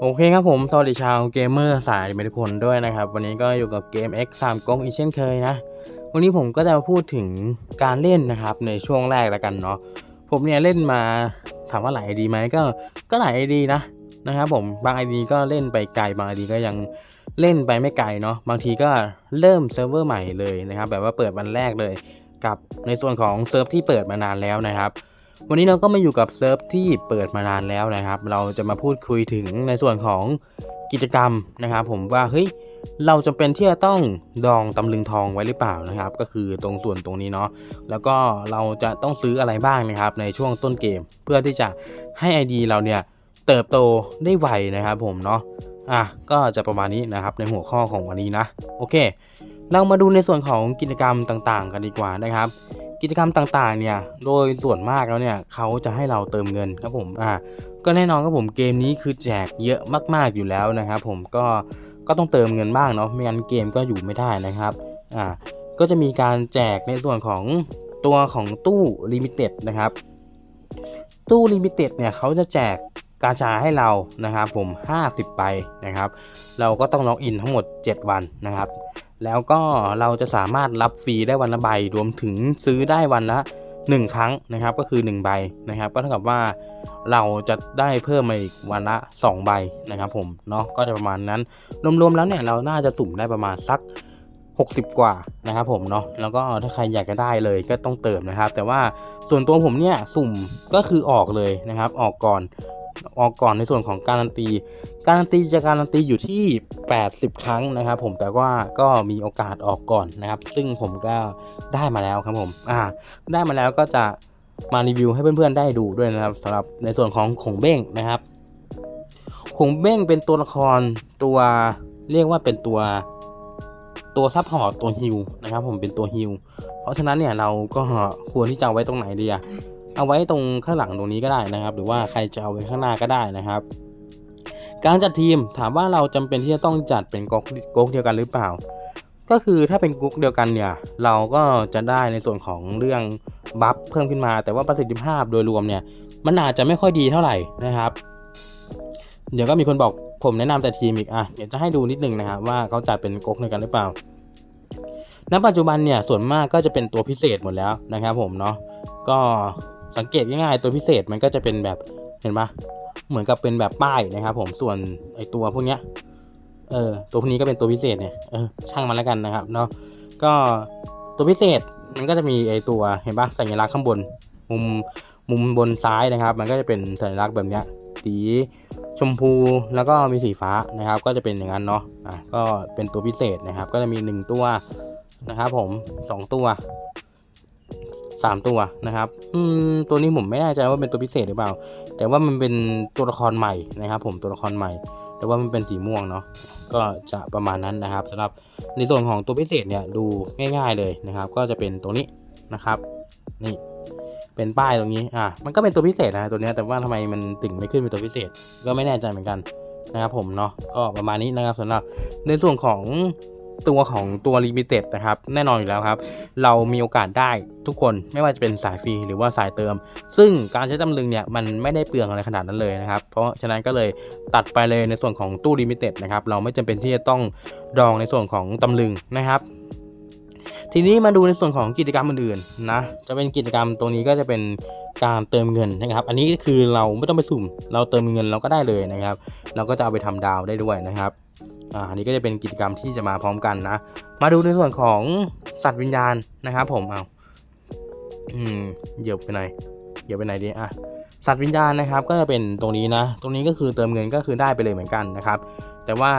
โอเคครับผมสวัสดีชาวเกมเมอร์สายทุกคนด้วยนะครับ วันนี้ก็อยู่กับเกม X 3ก๊กอีกเช่นเคยนะ วันนี้ผมก็จะมาพูดถึงการเล่นนะครับในช่วงแรกแล้วกันเนาะผมเนี่ยเล่นมาถามว่าหลายไอดีไหมก็ก็หลายไอดีนะนะครับผมบางไอดีก็เล่นไปไกลบางไอดีก็ยังเล่นไปไม่ไกลเนาะบางทีก็เริ่มเซิร์ฟเวอร์ใหม่เลยนะครับแบบว่าเปิดวันแรกเลย กับในส่วนของเซิร์ฟที่เปิดมานานแล้วนะครับ วันนี้เราก็มาอยู่กับเซิร์ฟที่เปิดมานานแล้วนะครับ เราจะมาพูดคุยถึงในส่วนของกิจกรรมนะครับผมว่าเฮ้ยเราจำเป็นที่จะต้องดองตำลึงทองไว้หรือเปล่านะครับ ก็คือตรงส่วนตรงนี้เนาะแล้วก็เราจะต้องซื้ออะไรบ้างนะครับ ในช่วงต้นเกม เพื่อที่จะให้ ID เราเนี่ยเติบโตได้ไวนะครับผมเนาะอะก็จะประมาณนี้นะครับในหัวข้อของวันนี้นะ โอเค เรามาดูในส่วนของกิจกรรมต่างๆ กันดีกว่านะครับ กิจกรรมต่างๆเนี่ยโดยส่วนมากแล้วเนี่ยเขาจะให้เราเติมเงินครับผมอ่าก็แน่นอนครับผมเกมนี้คือแจกเยอะมากๆอยู่แล้วนะครับผมก็ก็ต้องเติมเงินบ้างเนาะไม่งั้นเกมก็อยู่ไม่ได้นะครับอ่าก็จะมีการแจกในส่วนของตัวของตู้ลิมิเต็ดนะครับตู้ลิมิเต็ดเนี่ยเขาจะแจกกาชาให้เรานะครับผม 50ใบนะครับ เราก็ต้องล็อกอินทั้งหมด 7 วันนะครับ แล้วก็เราจะสามารถรับฟรีได้วันละใบ รวมถึงซื้อได้วันละ 1 ครั้งนะครับ ก็คือ 1 ใบนะครับ ก็เท่ากับว่าเราจะได้เพิ่มมาอีกวันละ 2 ใบนะครับ ผมเนาะก็จะประมาณนั้น รวมๆแล้วเนี่ยเราน่าจะสุ่มได้ประมาณสัก 60 กว่านะครับผมเนาะแล้วก็ถ้าใครอยากจะได้เลยก็ต้องเติมนะครับ แต่ว่าส่วนตัวผมเนี่ยสุ่มก็คือออกเลยนะครับ ออกก่อน ออกก่อนในส่วนของการันตี การันตีจะการันตีอยู่ที่ 80 ครั้งนะครับ ผมแต่ว่าก็มีโอกาสออกก่อนนะครับ ซึ่งผมก็ได้มาแล้วครับผมอ่าได้มาแล้วก็จะมารีวิวให้เพื่อนๆได้ดูด้วยนะครับสำหรับในส่วนของขงเบ้งนะครับขงเบ้งเป็นตัวละครตัวเรียกว่าเป็นตัวตัวซัพพอร์ตตัวฮิลนะครับผมเป็นตัวฮิลเพราะฉะนั้นเนี่ยเราก็ควรที่จะไว้ตรงไหนดีอะ เอาไว้ตรงข้างหลังตรงนี้ก็ได้นะครับ หรือว่าใครจะเอาไว้ข้างหน้าก็ได้นะครับ การจัดทีมถามว่าเราจำเป็นที่จะต้องจัดเป็นก๊กเดียวกันหรือเปล่า ก็คือถ้าเป็นก๊กเดียวกันเนี่ย เราก็จะได้ในส่วนของเรื่องบัฟเพิ่มขึ้นมา แต่ว่าประสิทธิภาพโดยรวมเนี่ยมันอาจจะไม่ค่อยดีเท่าไหร่นะครับ เดี๋ยวก็มีคนบอกผมแนะนำแต่ทีมอีกอะเดี๋ยวจะให้ดูนิดนึงนะครับว่าเขาจัดเป็นก๊กเดียวกันหรือเปล่าณปัจจุบันเนี่ยส่วนมากก็จะเป็นตัวพิเศษหมดแล้วนะครับผมเนาะก็ สังเกตง่ายๆตัวพิเศษมันก็จะเป็นแบบเห็นปะเหมือนกับเป็นแบบป้ายนะครับ ผมส่วนไอตัวพวกเนี้ยเออตัวพวกนี้ก็เป็นตัวพิเศษเนี่ยเออช่างมันแล้วกันนะครับเนาะก็ตัวพิเศษมันก็จะมีไอตัวเห็นปะสัญลักษณ์ข้างบน มุมมุมบนซ้ายนะครับ มันก็จะเป็นสัญลักษณ์แบบเนี้ยสีชมพูแล้วก็มีสีฟ้านะครับ ก็จะเป็นอย่างนั้นเนาะอะก็เป็นตัวพิเศษนะครับ ก็จะมีหนึ่งตัวนะครับผมสองตัว สามตัวนะครับอืมตัวนี้ผมไม่แน่ใจว่าเป็นตัวพิเศษหรือเปล่า แต่ว่ามันเป็นตัวละครใหม่นะครับ ผมตัวละครใหม่ แต่ว่ามันเป็นสีม่วงเนาะก็จะประมาณนั้นนะครับสำหรับในส่วนของตัวพิเศษเนี่ยดูง่าย ๆเลยนะครับ ก็จะเป็นตรงนี้นะครับ นี่เป็นป้ายตรงนี้อะมันก็เป็นตัวพิเศษนะตัวนี้แต่ว่าทำไมมันถึงไม่ขึ้นเป็นตัวพิเศษ ก็ไม่แน่ใจเหมือนกันนะครับผมเนาะก็ประมาณนี้นะครับสำหรับในส่วนของ ตัวของตัวลิมิเต็ดนะครับ แน่นอนอยู่แล้วครับ เรามีโอกาสได้ทุกคนไม่ว่าจะเป็นสายฟรีหรือว่าสายเติม ซึ่งการใช้ตำลึงเนี่ยมันไม่ได้เปลืองอะไรขนาดนั้นเลยนะครับ เพราะฉะนั้นก็เลยตัดไปเลยในส่วนของตู้ลิมิเต็ดนะครับเราไม่จำเป็นที่จะต้องดองในส่วนของตำลึงนะครับทีนี้มาดูในส่วนของกิจกรรมอื่นๆนะ จะเป็นกิจกรรมตรงนี้ก็จะเป็นการเติมเงินนะครับ อันนี้คือเราไม่ต้องไปสุ่ม เราเติมเงินเราก็ได้เลยนะครับ เราก็จะเอาไปทำดาวได้ด้วยนะครับ อ่าอันนี้ก็จะเป็นกิจกรรมที่จะมาพร้อมกันนะ มาดูในส่วนของสัตว์วิญญาณนะครับ ผมเอาอืมเหยียบไปไหนเหยียบไปไหนดีอะสัตว์วิญญาณนะครับก็จะเป็นตรงนี้นะ ตรงนี้ก็คือเติมเงินก็คือได้ไปเลยเหมือนกันนะครับ แต่ว่า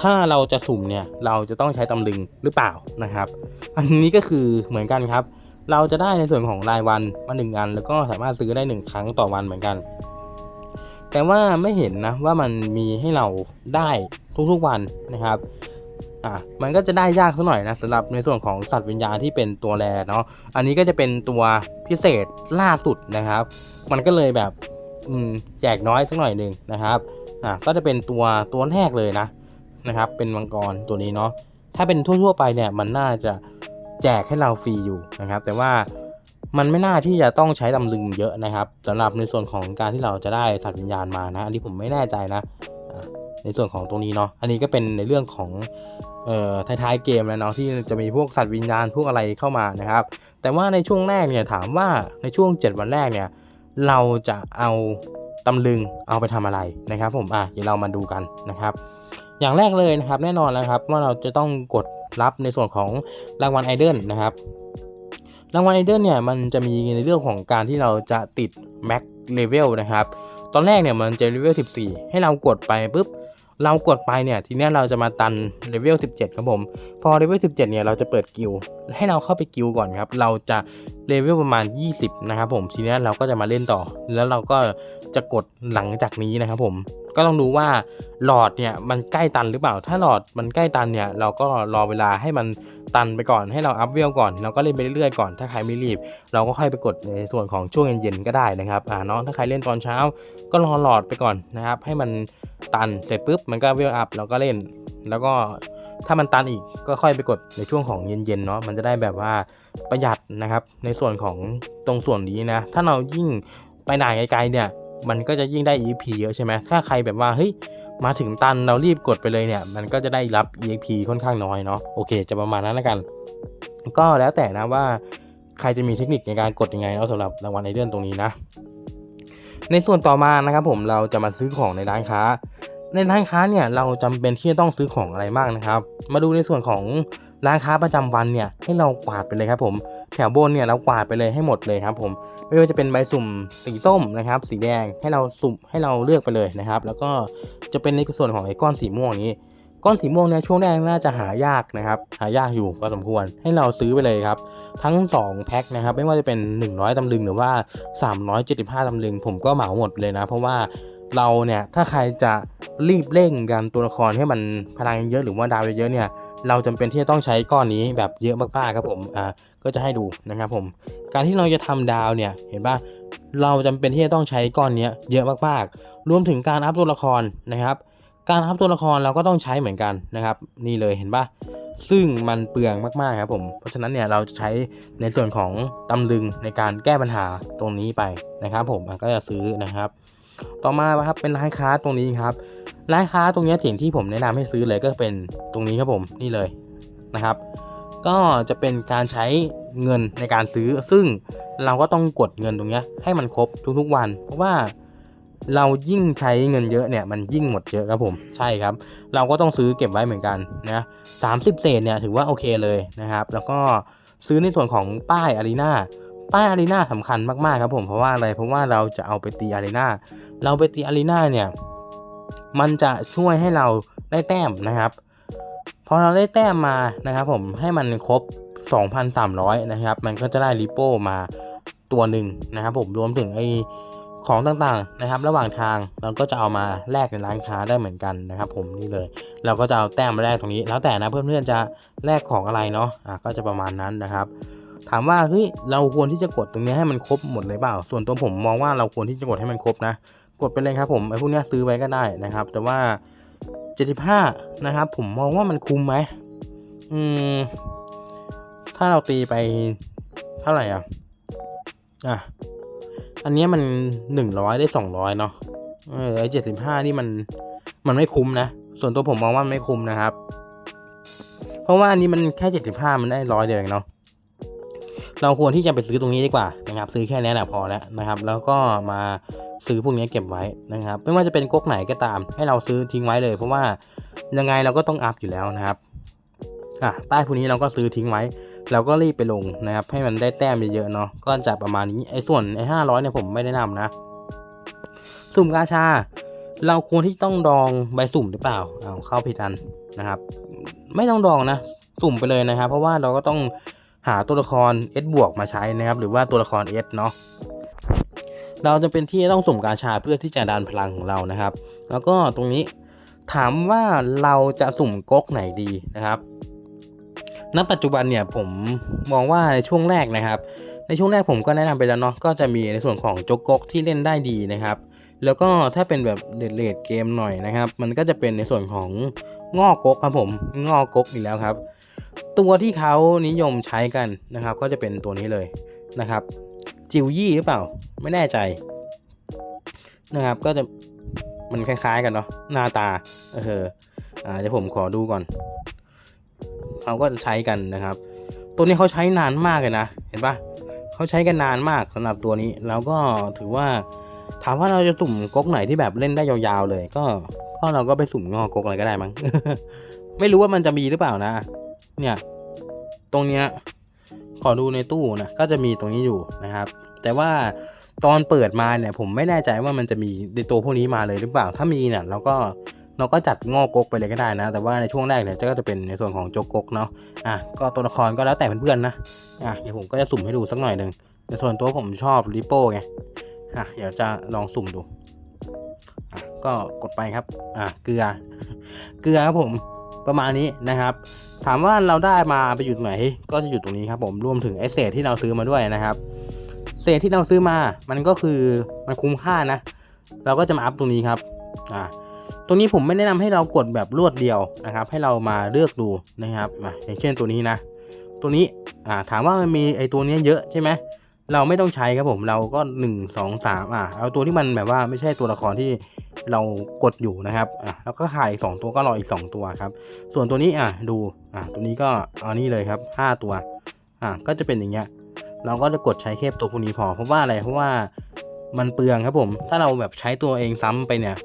ถ้าเราจะสุ่มเนี่ยเราจะต้องใช้ตำลึงหรือเปล่านะครับ อันนี้ก็คือเหมือนกันครับ เราจะได้ในส่วนของรายวันมาหนึ่งอัน แล้วก็สามารถซื้อได้หนึ่งครั้งต่อวันเหมือนกัน แต่ว่าไม่เห็นนะว่ามันมีให้เราได้ ทุกๆวันนะครับอะมันก็จะได้ยากสักหน่อยนะสำหรับในส่วนของสัตว์วิญญาณที่เป็นตัวแรเนาะอันนี้ก็จะเป็นตัวพิเศษล่าสุดนะครับ มันก็เลยแบบอืมแจกน้อยสักหน่อยหนึ่งนะครับอะก็จะเป็นตัวตัวแรกเลยนะนะครับ เป็นมังกรตัวนี้เนาะถ้าเป็นทั่วๆไปเนี่ยมันน่าจะแจกให้เราฟรีอยู่นะครับ แต่ว่ามันไม่น่าที่จะต้องใช้ตำลึงเยอะนะครับสำหรับในส่วนของการที่เราจะได้สัตว์วิญญาณมานะอันนี้ผมไม่แน่ใจนะอะ ในส่วนของตรงนี้เนาะอันนี้ก็เป็นในเรื่องของเอ่อท้ายๆเกมแล้วเนาะที่จะมีพวกสัตว์วิญญาณพวกอะไรเข้ามานะครับ แต่ว่าในช่วงแรกเนี่ยถามว่าในช่วง 7 วันแรกเนี่ยเราจะเอาตำลึงเอาไปทำอะไรนะครับ ผมอะเดี๋ยวเรามาดูกันนะครับ อย่างแรกเลยนะครับแน่นอนแล้วครับว่าเราจะต้องกดรับในส่วนของรางวัลไอเดนนะครับรางวัลไอเดนเนี่ยมันจะมีในเรื่องของการที่เราจะติดแม็กเลเวลนะครับตอนแรกเนี่ยมันจะเลเวล 14 ให้เรากดไปปุ๊บ เรากดไปเนี่ยทีนี้เราจะมาตันเลเวล17 ครับผม พอเลเวล17 เนี่ยเราจะเปิดกิลให้เราเข้าไปกิลก่อนครับ เราจะ เลเวลประมาณ 20 นะครับผมทีนี้เราก็จะมาเล่นต่อ แล้วเราก็จะกดหลังจากนี้นะครับผมก็ต้องดูว่าหลอดเนี่ยมันใกล้ตันหรือเปล่า ถ้าหลอดมันใกล้ตันเนี่ยเราก็รอเวลาให้มันตันไปก่อนให้เราอัพเวลก่อนเราก็เล่นไปเรื่อยๆก่อนถ้าใครไม่รีบ เราก็ค่อยไปกดในส่วนของช่วงเย็นๆก็ได้นะครับอ่าเนาะถ้าใครเล่นตอนเช้า ก็รอหลอดไปก่อนนะครับให้มันตันเสร็จปุ๊บมันก็เวลอัพเราก็เล่นแล้วก็ ถ้ามันตันอีกก็ค่อยไปกดในช่วงของเย็นๆเนาะมันจะได้แบบว่าประหยัดนะครับ ในส่วนของตรงส่วนนี้นะ ถ้าเรายิ่งไปไหนไกลๆเนี่ย มันก็จะยิ่งได้ EP เยอะใช่ไหมถ้าใครแบบว่าเฮ้ยมาถึงตันเรารีบกดไปเลยเนี่ย มันก็จะได้รับ EP ค่อนข้างน้อยเนาะโอเค จะประมาณนั้นแล้วกัน ก็แล้วแต่นะว่าใครจะมีเทคนิคในการกดยังไงเนาะสำหรับรางวัลในเดือนตรงนี้นะ ในส่วนต่อมานะครับผมเราจะมาซื้อของในร้านค้า ในร้านค้าเนี่ยเราจำเป็นที่จะต้องซื้อของอะไรบ้างนะครับ มาดูในส่วนของร้านค้าประจำวันเนี่ยให้เรากวาดไปเลยครับผมแถวบนเนี่ยเรากวาดไปเลยให้หมดเลยครับผมไม่ว่าจะเป็นใบสุ่มสีส้มนะครับ สีแดงให้เราสุ่มให้เราเลือกไปเลยนะครับ แล้วก็จะเป็นในส่วนของไอ้ก้อนสีม่วงนี้ ก้อนสีม่วงเนี่ยช่วงแรกน่าจะหายากนะครับ หายากอยู่พอสมควรให้เราซื้อไปเลยครับ ทั้ง 2 แพ็คนะครับ ไม่ว่าจะเป็น 100 ตำลึงหรือว่า 375 ตำลึง ผมก็เหมาหมดเลยนะ เพราะว่า เราเนี่ยถ้าใครจะรีบเร่งกันตัวละครให้มันพลังเยอะหรือว่าดาวเยอะๆเนี่ยเราจำเป็นที่จะต้องใช้ก้อนนี้แบบเยอะมากๆครับผมอ่าก็จะให้ดูนะครับผมการที่เราจะทำดาวเนี่ยเห็นปะเราจำเป็นที่จะต้องใช้ก้อนเนี้ยเยอะมากๆ รวมถึงการอัพตัวละครนะครับ การอัพตัวละครเราก็ต้องใช้เหมือนกันนะครับ นี่เลยเห็นปะซึ่งมันเปลืองมากๆครับผม เพราะฉะนั้นเนี่ยเราจะใช้ในส่วนของตำลึงในการแก้ปัญหาตรงนี้ไปนะครับผมก็จะซื้อนะครับ ต่อมาครับเป็นร้านค้าตรงนี้ครับ ร้านค้าตรงนี้สิ่งที่ผมแนะนำให้ซื้อเลยก็เป็นตรงนี้ครับผมนี่เลยนะครับ ก็จะเป็นการใช้เงินในการซื้อ ซึ่งเราก็ต้องกดเงินตรงนี้ให้มันครบทุกๆวัน เพราะว่าเรายิ่งใช้เงินเยอะเนี่ยมันยิ่งหมดเยอะครับผมใช่ครับ เราก็ต้องซื้อเก็บไว้เหมือนกันนะสามสิบเศษเนี่ยถือว่าโอเคเลยนะครับ แล้วก็ซื้อในส่วนของป้ายอารีนา ป้ายอารีนาสำคัญมากๆครับผมเพราะว่าอะไรเพราะว่าเราจะเอาไปตีอารีนาเราไปตีอารีนาเนี่ยมันจะช่วยให้เราได้แต้มนะครับพอเราได้แต้มมานะครับผมให้มันครบ 2,300 นะครับ มันก็จะได้ริโป้มาตัวหนึ่งนะครับผมรวมถึงไอของต่างๆนะครับ ระหว่างทางเราก็จะเอามาแลกในร้านค้าได้เหมือนกันนะครับ ผมนี่เลย เราก็จะเอาแต้มมาแลกตรงนี้ แล้วแต่นะเพื่อนๆจะแลกของอะไรเนาะอะก็จะประมาณนั้นนะครับ ถามว่าเฮ้ยเราควรที่จะกดตรงนี้ให้มันครบหมดเลยเปล่า ส่วนตัวผมมองว่าเราควรที่จะกดให้มันครบนะ กดไปเลยครับผมไอ้พวกนี้ซื้อไว้ก็ได้นะครับ แต่ว่า 75 นะครับ ผมมองว่ามันคุ้มไหมอืมถ้าเราตีไปเท่าไหร่อะอะอันนี้มัน 100 ได้ 200 เนาะเออไอ้75นี่มันมันไม่คุ้มนะ ส่วนตัวผมมองว่ามันไม่คุ้มนะครับ เพราะว่าอันนี้มันแค่75มันได้ร้อยเดียวเองเนาะ เราควรที่จะไปซื้อตรงนี้ดีกว่านะครับซื้อแค่นี้แหละพอแล้วนะครับแล้วก็มาซื้อพวกนี้เก็บไว้นะครับ ไม่ว่าจะเป็นก๊กไหนก็ตาม ให้เราซื้อทิ้งไว้เลย เพราะว่ายังไงเราก็ต้องอัพอยู่แล้วนะครับอะป้ายพวกนี้เราก็ซื้อทิ้งไว้ เราก็รีบไปลงนะครับ ให้มันได้แต้มเยอะๆเนาะก็จะประมาณนี้ไอ้ส่วนไอ้ห้าร้อยเนี่ยผมไม่ได้นำนะสุ่มกาชา เราควรที่ต้องดองใบสุ่มหรือเปล่าเอาเข้าผิดอันนะครับ ไม่ต้องดองนะ สุ่มไปเลยนะครับ เพราะว่าเราก็ต้อง หาตัวละคร S บวกมาใช้นะครับ หรือว่าตัวละคร S เนาะเราจะเป็นที่ต้องสุ่มกาชาเพื่อที่จะดันพลังของเรานะครับ แล้วก็ตรงนี้ถามว่าเราจะสุ่มก๊กไหนดีนะครับณปัจจุบันเนี่ยผมมองว่าในช่วงแรกนะครับ ในช่วงแรกผมก็แนะนำไปแล้วเนาะก็จะมีในส่วนของโจกก๊กที่เล่นได้ดีนะครับ แล้วก็ถ้าเป็นแบบเลดเกมหน่อยนะครับ มันก็จะเป็นในส่วนของงอกก๊กครับผมงอกก๊กอีกแล้วครับ ตัวที่เขานิยมใช้กันนะครับ ก็จะเป็นตัวนี้เลยนะครับ จิวยี่หรือเปล่าไม่แน่ใจนะครับ ก็จะมันคล้าย ๆ กันเนาะหน้าตาเอออ่าเดี๋ยวผมขอดูก่อนเขาก็ใช้กันนะครับ ตัวนี้เขาใช้นานมากเลยนะเห็นปะเขาใช้กันนานมากสำหรับตัวนี้แล้วก็ถือว่าถามว่าเราจะสุ่มก๊กไหนที่แบบเล่นได้ยาวๆเลย ก็ก็เราก็ไปสุ่มงอก๊กอะไรก็ได้มั้งไม่รู้ว่ามันจะมีหรือเปล่านะ เนี่ย ตรงเนี้ยขอดูในตู้นะก็จะมีตรงนี้อยู่นะครับ แต่ว่าตอนเปิดมาเนี่ยผมไม่แน่ใจว่ามันจะมีในตัวพวกนี้มาเลยหรือเปล่า ถ้ามีเนี่ยเราก็เราก็จัดงอกกไปเลยก็ได้นะ แต่ว่าในช่วงแรกเนี่ยก็จะเป็นในส่วนของโจกกเนาะอะก็ตัวละครก็แล้วแต่เพื่อนๆนะอะเดี๋ยวผมก็จะสุ่มให้ดูสักหน่อยหนึ่งในส่วนตัวผมชอบริโป้ไงอะเดี๋ยวจะลองสุ่มดูอะก็กดไปครับอะเกลือ เกลือครับผม ประมาณนี้นะครับ ถามว่าเราได้มาไปอยู่ตรงไหนก็จะอยู่ตรงนี้ครับผมรวมถึงไอเศษที่เราซื้อมาด้วยนะครับ เศษที่เราซื้อมามันก็คือมันคุ้มค่านะ เราก็จะมาอัพตรงนี้ครับอ่าตรงนี้ผมไม่แนะนำให้เรากดแบบรวดเดียวนะครับ ให้เรามาเลือกดูนะครับอะอย่างเช่นตัวนี้นะ ตัวนี้อ่าถามว่ามันมีไอตัวนี้เยอะใช่ไหม เราไม่ต้องใช้ครับผมเราก็หนึ่งสองสามอะเอาตัวที่มันแบบว่าไม่ใช่ตัวละครที่เรากดอยู่นะครับอะแล้วก็ขายสองตัวก็รออีกสองตัวครับ ส่วนตัวนี้อะดูอะตัวนี้ก็เอานี่เลยครับห้าตัวอะก็จะเป็นอย่างเงี้ยเราก็จะกดใช้แค่ตัวพวกนี้พอเพราะว่าอะไรเพราะว่ามันเปลืองครับผม ถ้าเราแบบใช้ตัวเองซ้ำไปเนี่ย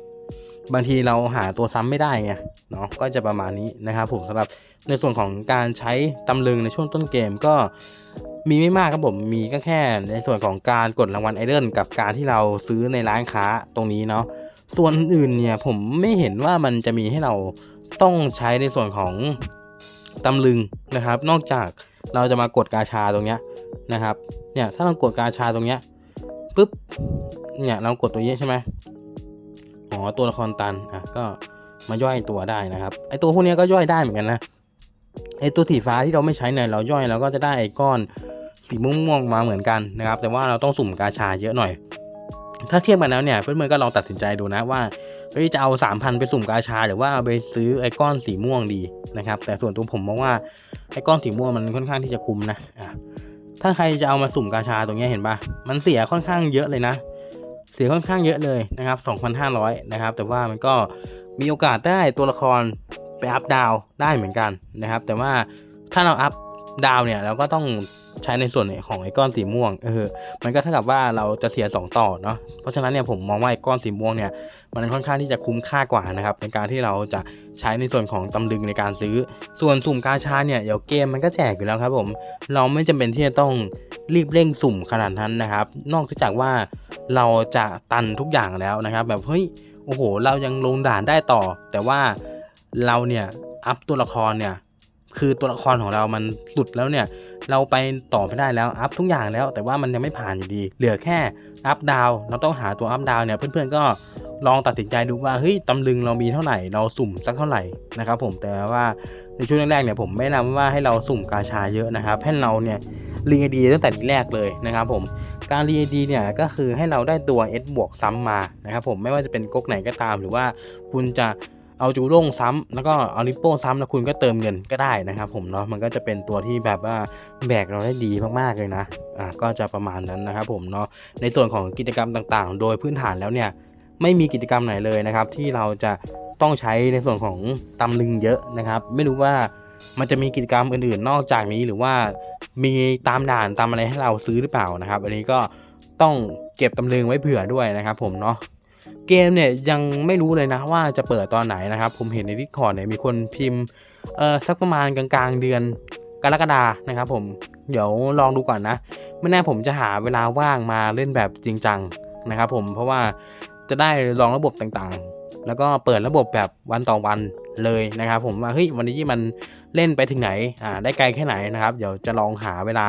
บางทีเราหาตัวซ้ำไม่ได้ไงเนาะก็จะประมาณนี้นะครับผมสำหรับในส่วนของการใช้ตำลึงในช่วงต้นเกมก็ มีไม่มากครับผมมีก็แค่ในส่วนของการกดรางวัลไอเดนกับการที่เราซื้อในร้านค้าตรงนี้เนาะส่วนอื่นเนี่ยผมไม่เห็นว่ามันจะมีให้เราต้องใช้ในส่วนของตำลึงนะครับ นอกจากเราจะมากดกาชาตรงเนี้ยนะครับเนี่ยถ้าเรากดกาชาตรงเนี้ยปุ๊บเนี่ยเรากดตัวนี้ใช่ไหมอ๋อตัวละครตันอะก็มาย่อยตัวได้นะครับไอตัวพวกนี้ก็ย่อยได้เหมือนกันนะ ไอตัวสีฟ้าที่เราไม่ใช้เนี่ยเราย่อยเราก็จะได้ไอก้อนสีม่วงๆมาเหมือนกันนะครับ แต่ว่าเราต้องสุ่มกาชาเยอะหน่อย ถ้าเทียบกันแล้วเนี่ยเพื่อนๆก็ลองตัดสินใจดูนะว่าเฮ้ยจะเอา 3,000 ไปสุ่มกาชา หรือว่าเอาไปซื้อไอก้อนสีม่วงดีนะครับ แต่ส่วนตัวผมมองว่าไอก้อนสีม่วงมันค่อนข้างที่จะคุ้มนะอะถ้าใครจะเอามาสุ่มกาชาตรงนี้เห็นปะมันเสียค่อนข้างเยอะเลยนะ เสียค่อนข้างเยอะเลยนะครับ 2,500 นะครับ แต่ว่ามันก็มีโอกาสได้ตัวละคร ไปอัพดาวได้เหมือนกันนะครับ แต่ว่าถ้าเราอัพดาวเนี่ยเราก็ต้องใช้ในส่วนของไอ้ก้อนสีม่วงเออมันก็เท่ากับว่าเราจะเสีย 2 ต่อเนาะเพราะฉะนั้นเนี่ยผมมองว่าไอ้ก้อนสีม่วงเนี่ยมันค่อนข้างที่จะคุ้มค่ากว่านะครับในการที่เราจะใช้ในส่วนของตำลึงในการซื้อ ส่วนสุ่มกาชาเนี่ยเดี๋ยวเกมมันก็แจกอยู่แล้วครับผมเราไม่จำเป็นที่จะต้องรีบเร่งสุ่มขนาดนั้นนะครับ นอกจากว่าเราจะตันทุกอย่างแล้วนะครับ แบบเฮ้ยโอ้โห เรายังลงด่านได้ต่อ แต่ว่า เราเนี่ยอัพตัวละครเนี่ยคือตัวละครของเรามันหลุดแล้วเนี่ย เราไปต่อไม่ได้แล้ว อัพทุกอย่างแล้ว แต่ว่ามันยังไม่ผ่านอยู่ดี เหลือแค่อัพดาว เราต้องหาตัวอัพดาวเนี่ย เพื่อนๆก็ลองตัดสินใจดูว่าเฮ้ยตำลึงเรามีเท่าไหร่ เราสุ่มสักเท่าไหร่นะครับผมแต่ว่าในช่วงแรกๆเนี่ยผมไม่แนะนำว่าให้เราสุ่มกาชาเยอะนะครับให้เราเนี่ยรีดีตั้งแต่ทีแรกเลยนะครับผมการรีดีเนี่ยก็คือให้เราได้ตัว S บวกซ้ำมานะครับผมไม่ว่าจะเป็นก๊กไหนก็ตามหรือว่าคุณจะ เอาจูโร่งซ้ำแล้วก็เอาลิปโป้ซ้ำแล้วคุณก็เติมเงินก็ได้นะครับ ผมเนาะมันก็จะเป็นตัวที่แบบว่าแบกเราได้ดีมากๆเลยนะอ่าก็จะประมาณนั้นนะครับผมเนาะในส่วนของกิจกรรมต่างๆ โดยพื้นฐานแล้วเนี่ยไม่มีกิจกรรมไหนเลยนะครับ ที่เราจะต้องใช้ในส่วนของตำลึงเยอะนะครับ ไม่รู้ว่ามันจะมีกิจกรรมอื่นๆ นอกจากนี้หรือว่ามีตามด่านตามอะไรให้เราซื้อหรือเปล่านะครับ อันนี้ก็ต้องเก็บตำลึงไว้เผื่อด้วยนะครับ ผมเนาะ เกมเนี่ยยังไม่รู้เลยนะว่าจะเปิดตอนไหนนะครับ ผมเห็นในดิสคอร์ดเนี่ยมีคนพิมพ์เออสักประมาณกลางๆเดือนกรกฎานะครับผมเดี๋ยวลองดูก่อนนะไม่แน่ผมจะหาเวลาว่างมาเล่นแบบจริงจังนะครับผมเพราะว่าจะได้ลองระบบต่างๆ แล้วก็เปิดระบบแบบวันต่อวันเลยนะครับ ผมว่าเฮ้ยวันนี้มันเล่นไปถึงไหนอ่าได้ไกลแค่ไหนนะครับ เดี๋ยวจะลองหาเวลา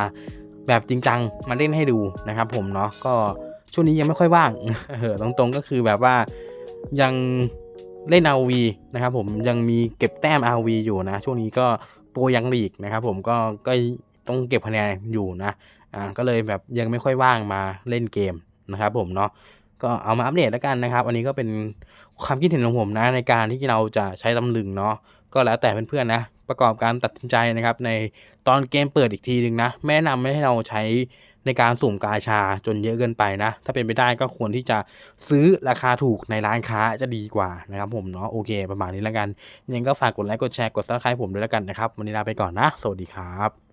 แบบจริงจังมาเล่นให้ดูนะครับ ผมเนาะก็ ช่วงนี้ยังไม่ค่อยว่างเออตรงๆก็คือแบบว่ายังเล่น RV นะครับผมยังมีเก็บแต้ม RV อยู่นะ ช่วงนี้ก็โปรยังลีกนะครับผมก็ก็ต้องเก็บคะแนนอยู่นะอ่าก็เลยแบบยังไม่ค่อยว่างมาเล่นเกมนะครับผมเนาะก็เอามาอัปเดตแล้วกันนะครับ อันนี้ก็เป็นความคิดเห็นของผมนะในการที่เราจะใช้ตำลึงเนาะก็แล้วแต่เพื่อนๆนะ ประกอบการตัดสินใจนะครับ ในตอนเกมเปิดอีกทีหนึ่งนะไม่แนะนำไม่ให้เราใช้ ในการสุ่มกาชาจนเยอะเกินไปนะ ถ้าเป็นไปได้ก็ควรที่จะซื้อราคาถูกในร้านค้าจะดีกว่านะครับผมเนาะโอเค ประมาณนี้แล้วกัน ยังก็ฝากกดไลค์กดแชร์กดซับสไครต์ผมด้วยแล้วกันนะครับ วันนี้ลาไปก่อนนะ สวัสดีครับ